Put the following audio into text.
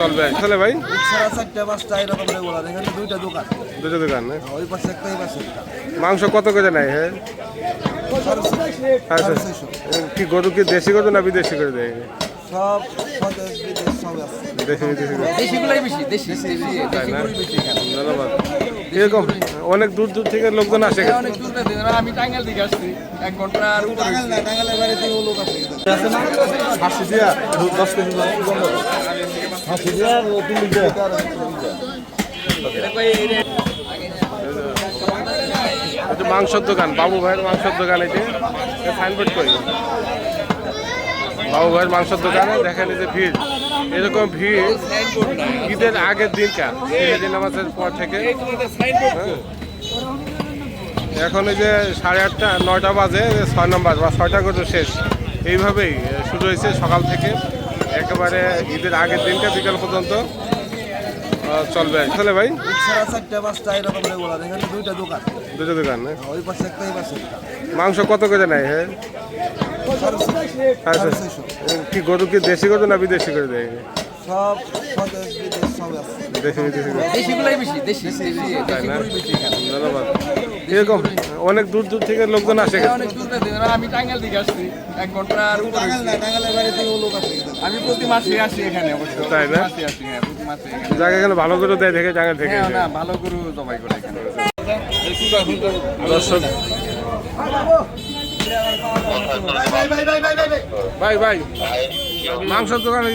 চলবে। চলে ভাই? সাড়ে চারটা পাঁচটা এরকম রেগুলার এখানে দুইটা দোকান। দুটো দোকান না? ওই পাশে একটা এই পাশে মাংস কত করে নেয় হ্যাঁ? আচ্ছা কি গরু কি দেশি গরু না বিদেশি করে দেয়? সব দেশি দেশি দেশি ধন্যবাদ। এরকম অনেক দূর দূর থেকে লোকজন আসে এখানে। অনেক দূর থেকে না, আমি টাঙ্গাইল থেকে আসছি এক ঘণ্টার উপরে টাঙ্গালের বাইরে থেকে লোক আছে। এটা মাংসের দোকান, বাবু ভাইয়ের মাংসের দোকান এটি। সাইনবোর্ড করি। বাবু ভাইয়ের মাংসের দোকানে দেখেন যে ভিড়। এরকম ভিড় ঈদের আগের দিনকার ঈদের নামাজের পর থেকে। হ্যাঁ। এখন এই যে সাড়ে আটটা, নয়টা বাজে, ছয় নম্বর বা ছয়টা করে শেষ। এইভাবেই শুরু হয়েছে সকাল থেকে। একেবারে ঈদের আগের দিনটা বিকাল পর্যন্ত চলবে। চলে ভাই? সাড়ে চারটা পাঁচটা এরকম রেগুলার এখানে দুইটা দোকান। দুটো দোকান না? ওই পাশে একটা এই পাশে মাংস কত করে নেয় হ্যাঁ? আচ্ছা কি গরু কি দেশি গরু না বিদেশি করে দেয়? সব ধন্যবাদ। এরকম অনেক দূর দূর থেকে লোকজন আসে এখানে অনেক দূর থেকে না, আমি টাঙ্গাইল থেকে আসছি। এক ঘণ্টার উপরে। আমি প্রতি মাসে আসি এখানে অবশ্য। তাই না? মাসে আসি হ্যাঁ প্রতি মাসে এখানে। জায়গা এখানে ভালো করে দেয় দেখে জায়গা থেকে হ্যাঁ না ভালো করে জবাই করে এখানে। দর্শক ভাই ভাই মাংসের দোকানে